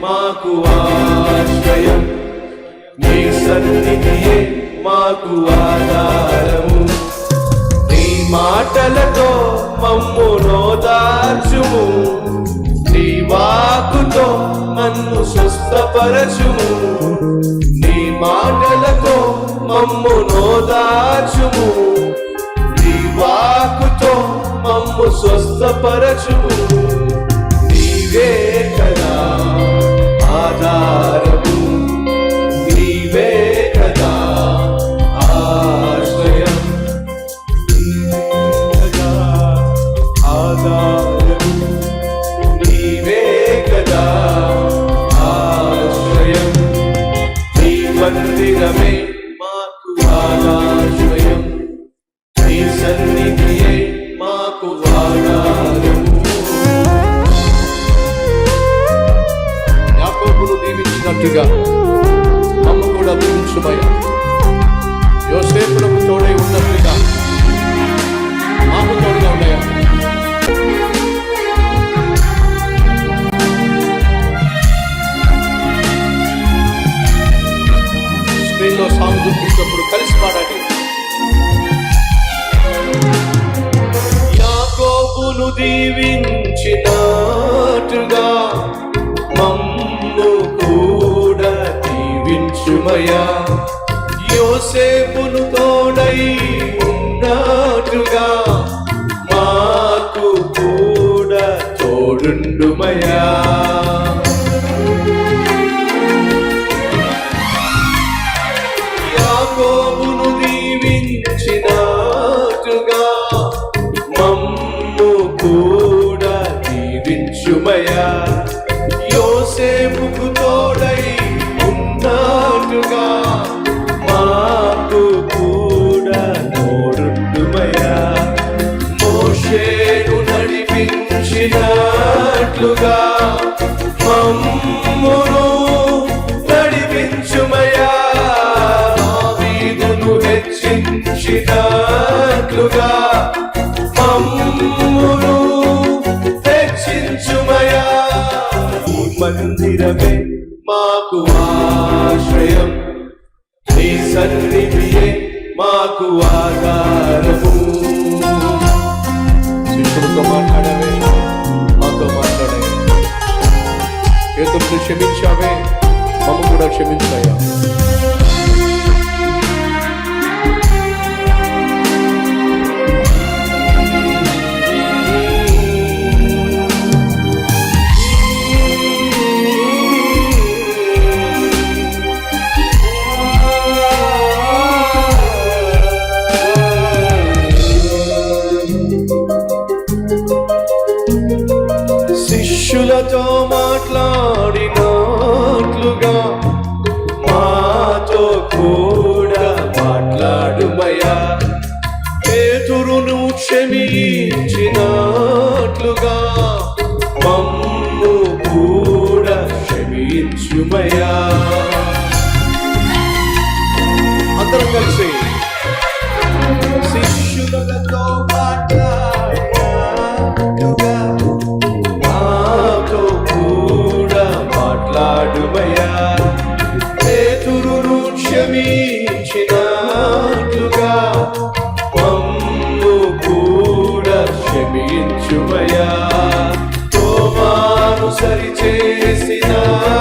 మాకు ఆశ్రయం. నీ సన్నిధియే మాకు ఆధారము. నీ మాటలతో మమ్ము నోదార్చుము. నీ వాకుతో నన్ను స్వస్థపరచుము. నీ మాటలతో మమ్ము నోదార్చుము. నీ వాకుతో మమ్ము స్వస్థపరచుము. దీవించినట్టుగా అమ్మ కూడా దీవించుమయ్యా యోసేపులకు తోడై ఉన్నట్టుగా మాకు తోడుగా ఉన్నాయా స్క్రీన్లో సాంగ్ చూపించినప్పుడు కలిసి పాడండి. యాకోబును దీవించినట్టుగా దీవించుమయా యోసేపును తోడై ఉన్నాటుగా మాకు కూడా తోడుండుమయా మందిరమే మాకు ఆశ్రయం. నీ సన్నిధియే మాకు ఆధారము. శిష్యులతో మాట్లాడవే మాతో మాట్లాడే ఏతులు క్షమించావే మమ్మ కూడా క్షమించాయా క్షమించుమయా అందరం కలిసి శిష్యులతో మాట్లాడినట్లుగా మాతో కూడా మాట్లాడుమయా పేతురును క్షమించినట్లుగా మమ్ము కూడా క్షమించుమయా తోమాను సరిచేసినట్లుగా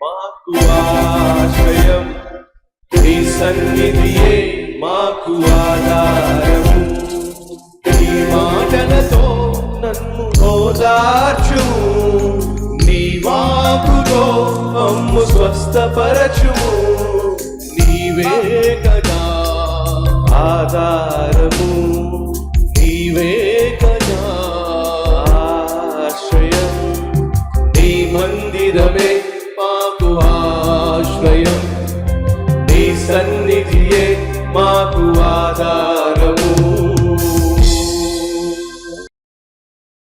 మాకు ఆశ్రయం నీ సన్నిధియే మాకు ఆధారము నీ మాటలతో నన్ను ఓదార్చు. నీ వాకుతో అమ్ము స్వస్థపరచు నీవే కదా ఆధార. ఆశ్రయం. నీ సన్నిధియే మాకు ఆధారము